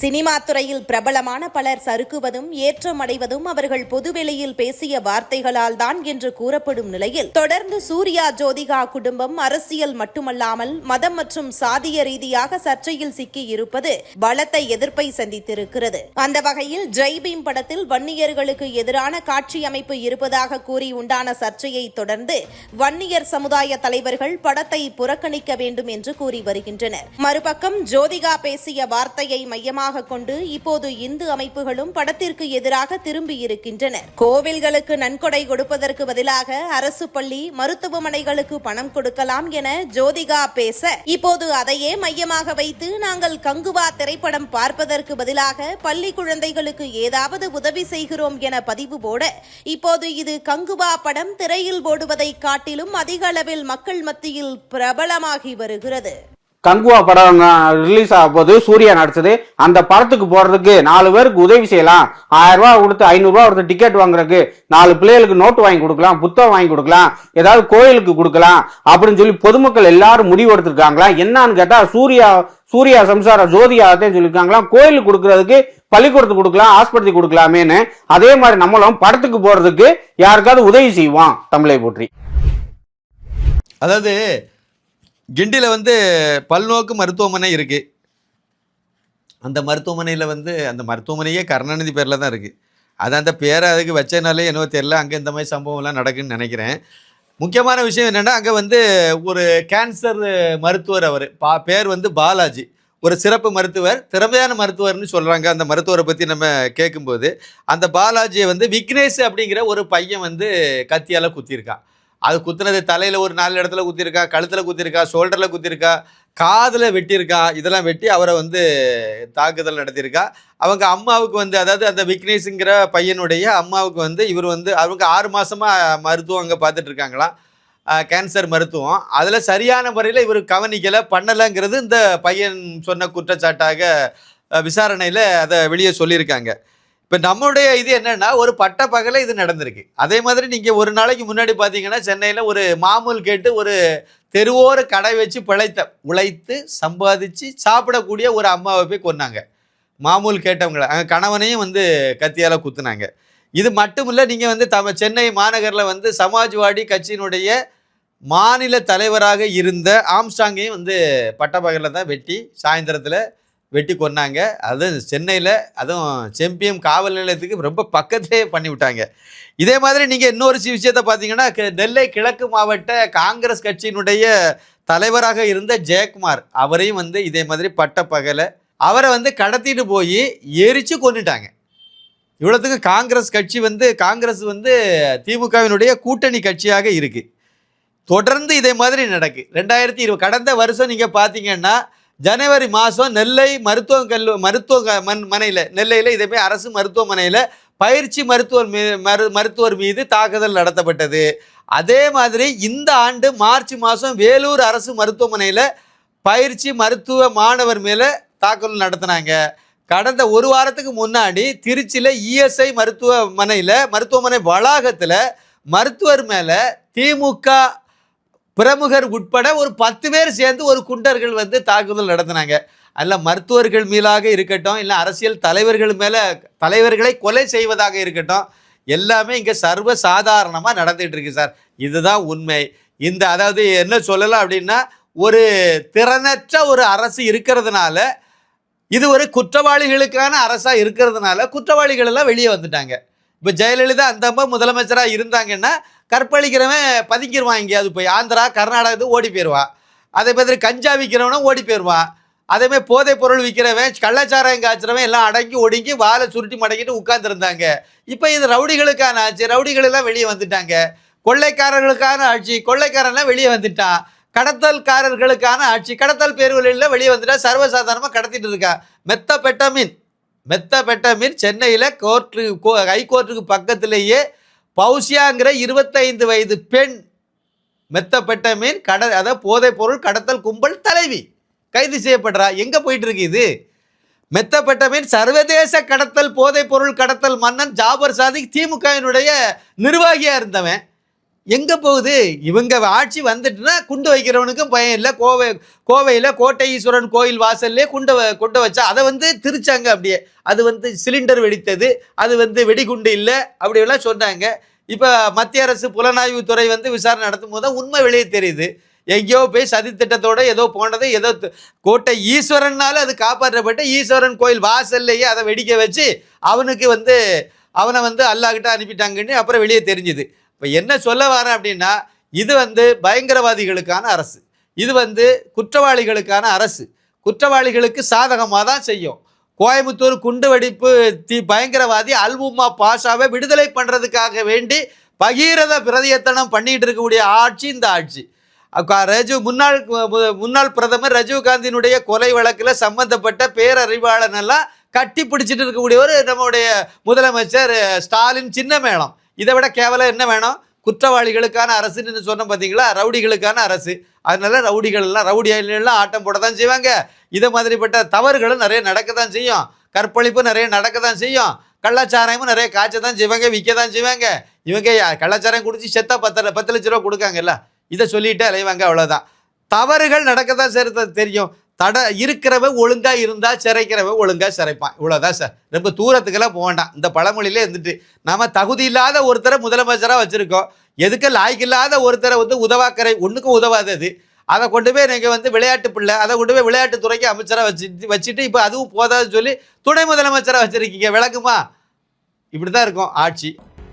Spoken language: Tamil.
சினிமா துறையில் பிரபலமான பலர் சறுக்குவதும் ஏற்றமடைவதும் அவர்கள் பொதுவெளியில் பேசிய வார்த்தைகளால் தான் என்று கூறப்படும் நிலையில் தொடர்ந்து சூர்யா ஜோதிகா குடும்பம் அரசியல் மட்டுமல்லாமல் மதம் மற்றும் சாதிய ரீதியாக சர்ச்சையில் சிக்கி இருப்பது பலத்த எதிர்ப்பை சந்தித்திருக்கிறது. அந்த வகையில் ஜெய்பீம் படத்தில் வன்னியர்களுக்கு எதிரான காட்சி அமைப்பு இருப்பதாக கூறி உண்டான சர்ச்சையை தொடர்ந்து வன்னியர் சமுதாய தலைவர்கள் படத்தை புறக்கணிக்க வேண்டும் என்று கூறி வருகின்றனர். மறுபக்கம் ஜோதிகா பேசிய வார்த்தையை மையமாக கொண்டு இப்போது இந்து அமைப்புகளும் படத்திற்கு எதிராக திரும்பியிருக்கின்றன. கோவில்களுக்கு நன்கொடை கொடுப்பதற்கு பதிலாக அரசு பள்ளி மருத்துவமனைகளுக்கு பணம் கொடுக்கலாம் என ஜோதிகா பேச இப்போது அதையே மையமாக வைத்து நாங்கள் கங்குவா திரைப்படம் பார்ப்பதற்கு பதிலாக பள்ளி குழந்தைகளுக்கு ஏதாவது உதவி செய்கிறோம் என பதிவு போட இப்போது இது கங்குவா படம் திரையில் ஓடுவதை காட்டிலும் அதிக அளவில் மக்கள் மத்தியில் பிரபலமாகி வருகிறது. கங்குவா படம் ரிலீஸ் ஆக போது சூர்யா நடிச்சது. அந்த படத்துக்கு போறதுக்கு நாலு பேருக்கு உதவி செய்யலாம். ஆயிரம் ரூபாய் கொடுத்து ஐநூறுரூவா ஒருத்தர் கொடுத்து டிக்கெட் வாங்குறதுக்கு நாலு பிள்ளைகளுக்கு நோட்டு வாங்கி கொடுக்கலாம் புத்தகம் வாங்கி கொடுக்கலாம் ஏதாவது கோயிலுக்கு கொடுக்கலாம் அப்படின்னு சொல்லி பொதுமக்கள் எல்லாரும் முடிவு எடுத்திருக்காங்களா? என்னன்னு கேட்டா சூர்யா சூர்யா சம்சார ஜோதியாகத்தையும் சொல்லியிருக்காங்களாம் கோயிலுக்கு கொடுக்கறதுக்கு பள்ளிக்கூடத்துக்கு கொடுக்கலாம் ஆஸ்பத்திரி கொடுக்கலாமேன்னு. அதே மாதிரி நம்மளும் படத்துக்கு போறதுக்கு யாருக்காவது உதவி செய்வோம் தமிழை போற்றி. அதாவது கிண்டியில் வந்து பல்நோக்கு மருத்துவமனை இருக்குது அந்த மருத்துவமனையில் வந்து அந்த மருத்துவமனையே கருணாநிதி பேரில் தான் இருக்குது அது அந்த பேரை அதுக்கு வச்சனாலே என்னவோ தெரில அங்கே இந்த மாதிரி சம்பவம்லாம் நடக்குன்னு நினைக்கிறேன். முக்கியமான விஷயம் என்னென்னா அங்கே வந்து ஒரு கேன்சர் மருத்துவர் அவர். பா பேர் வந்து பாலாஜி. ஒரு சிறப்பு மருத்துவர் திறமையான மருத்துவர்னு சொல்கிறாங்க அந்த மருத்துவரை பற்றி நம்ம கேட்கும்போது அந்த பாலாஜியை வந்து விக்னேஷ் அப்படிங்கிற ஒரு பையன் வந்து கத்தியால் குத்தியிருக்கான். அது குத்துனது தலையில் ஒரு நாலு இடத்துல குத்திருக்கா கழுத்தில் குத்திருக்கா ஷோல்டரில் குத்திருக்கா காதில் வெட்டியிருக்கா இதெல்லாம் வெட்டி அவரை வந்து தாக்குதல் நடத்தியிருக்கா. அவங்க அம்மாவுக்கு வந்து அதாவது அந்த விக்னேஷுங்கிற பையனுடைய அம்மாவுக்கு வந்து இவர் வந்து அவங்க ஆறு மாதமாக மருத்துவம் அங்கே பார்த்துட்டு இருக்காங்களாம். கேன்சர் மருத்துவம். அதில் சரியான முறையில் இவர் கவனிக்கலை பண்ணலைங்கிறது இந்த பையன் சொன்ன குற்றச்சாட்டாக விசாரணையில் அதை வெளியே சொல்லியிருக்காங்க. இப்போ நம்மளுடைய இது என்னன்னா ஒரு பட்ட பகல இது நடந்திருக்கு. அதே மாதிரி நீங்கள் ஒரு நாளைக்கு முன்னாடி பார்த்தீங்கன்னா சென்னையில் ஒரு மாமூல் கேட்டு ஒரு தெருவோர கடை வச்சு பிழைத்த உழைத்து சம்பாதிச்சு சாப்பிடக்கூடிய ஒரு அம்மாவை போய் கொன்னாங்க. மாமூல் கேட்டவங்களை அங்கே கணவனையும் வந்து கத்தியால் குத்துனாங்க. இது மட்டும் இல்லை நீங்கள் வந்து தம சென்னை மாநகரில் வந்து சமாஜ்வாடி கட்சியினுடைய மாநில தலைவராக இருந்த ஆம்ஸ்டாங்கையும் வந்து பட்டப்பகலில் தான் வெட்டி சாயந்தரத்தில் வெட்டி கொன்னாங்க. அதுவும் சென்னையில் அதுவும் செம்பியம் காவல் நிலையத்துக்கு ரொம்ப பக்கத்திலே பண்ணிவிட்டாங்க இதே மாதிரி நீங்கள் இன்னொரு விஷயத்தை பார்த்தீங்கன்னா நெல்லை கிழக்கு மாவட்ட காங்கிரஸ் கட்சியினுடைய தலைவராக இருந்த ஜெயக்குமார் அவரையும் வந்து இதே மாதிரி பட்ட பகலை அவரை வந்து கடத்திட்டு போய் எரிச்சு கொண்டுட்டாங்க இவ்வளோத்துக்கு காங்கிரஸ் கட்சி வந்து காங்கிரஸ் வந்து திமுகவினுடைய கூட்டணி கட்சியாக இருக்குது தொடர்ந்து இதே மாதிரி நடக்கு. ரெண்டாயிரத்தி இருபது கடந்த வருஷம் நீங்கள் பார்த்தீங்கன்னா ஜனவரி மாதம் நெல்லை மருத்துவ கல்லு மருத்துவ க- மனையில் நெல்லையில் இதேமாதிரி அரசு மருத்துவமனையில் பயிற்சி மருத்துவர் மீ மரு மருத்துவர் மீது தாக்குதல் நடத்தப்பட்டது. அதே மாதிரி இந்த ஆண்டு மார்ச் மாதம் வேலூர் அரசு மருத்துவமனையில் பயிற்சி மருத்துவ மாணவர் மேலே தாக்குதல் நடத்தினாங்க. கடந்த ஒரு வாரத்துக்கு முன்னாடி திருச்சியில் இஎஸ்ஐ மருத்துவமனையில் மருத்துவமனை வளாகத்தில் மருத்துவர் மேலே திமுக பிரமுகர் உட்பட ஒரு பத்து பேர் சேர்ந்து ஒரு குண்டர்கள் வந்து தாக்குதல் நடத்தினாங்க. அதில் மருத்துவர்கள் மேலாக இருக்கட்டும் இல்லை அரசியல் தலைவர்கள் மேலே தலைவர்களை கொலை செய்வதாக இருக்கட்டும் எல்லாமே இங்கே சர்வ சாதாரணமாக நடந்துகிட்டு இருக்கு சார். இதுதான் உண்மை. இந்த அதாவது என்ன சொல்லலாம் அப்படின்னா ஒரு திறனற்ற ஒரு அரசு இருக்கிறதுனால இது ஒரு குற்றவாளிகளுக்கான அரசாக இருக்கிறதுனால குற்றவாளிகள் எல்லாம் வெளியே வந்துட்டாங்க. இப்போ ஜெயலலிதா அந்த அம்மா முதலமைச்சராக இருந்தாங்கன்னா கற்பழிக்கிறவன் பதுங்கிடுவான் எங்கேயாவது போய். ஆந்திரா கர்நாடகத்துக்கு ஓடி போயிடுவான் அதே மாதிரி கஞ்சா விற்கிறவனும் ஓடி போயிடுவான் அதேமாதிரி போதைப் பொருள் விற்கிறவன் கள்ளச்சாராயம் காய்ச்சிறவன் எல்லாம் அடங்கி ஒடுங்கி வாழை சுருட்டி மடக்கிட்டு உட்காந்துருந்தாங்க இப்போ இது ரவுடிகளுக்கான ஆட்சி. ரவுடிகளெல்லாம் வெளியே வந்துட்டாங்க. கொள்ளைக்காரர்களுக்கான ஆட்சி. கொள்ளைக்காரன்லாம் வெளியே வந்துட்டான். கடத்தல்காரர்களுக்கான ஆட்சி. கடத்தல் பேர்வழியில் வெளியே வந்துட்டா. சர்வசாதாரணமாக கடத்திட்டு இருக்கா. மெத்த பெட்டமின் மெத்த மீன் சென்னையில் கோர்ட்டு கோ ஹைகோர்ட்டுக்கு பக்கத்திலேயே பௌசியாங்கிற இருபத்தைந்து வயது பெண் மெத்தப்பெட்டமீன் கட அதாவது போதைப் பொருள் கடத்தல் கும்பல் தலைவி கைது செய்யப்படுறா. எங்கே போயிட்டு இருக்கு இது மெத்தப்பெட்டமீன் சர்வதேச கடத்தல் போதைப் பொருள் கடத்தல் மன்னன் ஜாபர் சாதிக் திமுகவினுடைய நிர்வாகியாக இருந்தவன். எங்க போகுது? இவங்க ஆட்சி வந்துட்டுனா குண்டு வைக்கிறவனுக்கும் பயம் இல்லை. கோவை கோவையில் கோட்டை ஈஸ்வரன் கோயில் வாசல்லே குண்டை குண்டை வச்சா அதை வந்து திரிச்சாங்க அப்படியே. அது வந்து சிலிண்டர் வெடித்தது. அது வந்து வெடிகுண்டு இல்லை அப்படியெல்லாம் சொன்னாங்க. இப்போ மத்திய அரசு புலனாய்வு துறை வந்து விசாரணை நடத்தும் போது தான் உண்மை வெளியே தெரியுது. எங்கேயோ போய் சதி திட்டத்தோட ஏதோ போனது ஏதோ கோட்டை ஈஸ்வரன்னால அது காப்பாற்றப்பட்டு ஈஸ்வரன் கோயில் வாசல்லையே அதை வெடிக்க வச்சு அவனுக்கு வந்து அவனை வந்து அல்லாஹ்கிட்ட அனுப்பிட்டாங்கன்னு அப்புறம் வெளியே தெரிஞ்சுது. இப்போ என்ன சொல்ல வரேன் அப்படின்னா இது வந்து பயங்கரவாதிகளுக்கான அரசு. இது வந்து குற்றவாளிகளுக்கான அரசு. குற்றவாளிகளுக்கு சாதகமாக தான் செய்யும். கோயம்புத்தூர் குண்டு வெடிப்பு தி பயங்கரவாதி அல்முமா பாஷாவை விடுதலை பண்ணுறதுக்காக வேண்டி பகீரத பிரதியத்தனம் பண்ணிகிட்டு இருக்கக்கூடிய ஆட்சி இந்த ஆட்சி. ரஜு முன்னாள் முன்னாள் பிரதமர் ரஜீவ் காந்தியினுடைய கொலை வழக்கில் சம்பந்தப்பட்ட பேரறிவாளனெல்லாம் கட்டி பிடிச்சிட்டு இருக்கக்கூடிய ஒரு நம்முடைய முதலமைச்சர் ஸ்டாலின் சின்ன மேளம் இதை விட கேவலம் என்ன வேணும்? குற்றவாளிகளுக்கான அரசுன்னு சொன்னோம் பார்த்தீங்களா? ரவுடிகளுக்கான அரசு. அதனால ரவுடிகள் எல்லாம் ரவுடி எல்லாம் ஆட்டம் போட தான் செய்வாங்க. இதை மாதிரிப்பட்ட தவறுகளும் நிறைய நடக்க தான் செய்யும். கற்பழிப்பு நிறைய நடக்க தான் செய்யும். கள்ளச்சாராயமும் நிறைய காய்ச்ச தான் செய்வாங்க விற்க தான் செய்வாங்க. இவங்க யா- கள்ளச்சாராயம் குடிச்சு செத்தா பத்து பத்து லட்ச ரூபா கொடுக்காங்கல்ல? இதை சொல்லிட்டு அலைவாங்க அவ்வளோதான் தவறுகள் நடக்க தான் செய்கிறது தெரியும். தட இருக்கிறவன் ஒழுங்கா இருந்தா சிறைக்கிறவன் ஒழுங்கா சிறைப்பான். இவ்வளவுதான் சார். ரொம்ப தூரத்துக்கெல்லாம் போக வேண்டாம். இந்த பழமொழியிலே இருந்துட்டு நாம தகுதி இல்லாத ஒருத்தரை முதலமைச்சராக வச்சிருக்கோம். எதுக்கு லாய்க்கில்லாத ஒருத்தரை வந்து உதவாக்கரை ஒன்றுக்கும் உதவாதது அதை. கொண்டு போய் நீங்கள் வந்து விளையாட்டு பிள்ளை அதை கொண்டு போய் விளையாட்டுத்துறைக்கு அமைச்சராக வச்சு வச்சுட்டு இப்போ அதுவும் போதாதுன்னு சொல்லி துணை முதலமைச்சராக வச்சுருக்கீங்க. விளக்குமா? இப்படி தான் இருக்கும் ஆட்சி.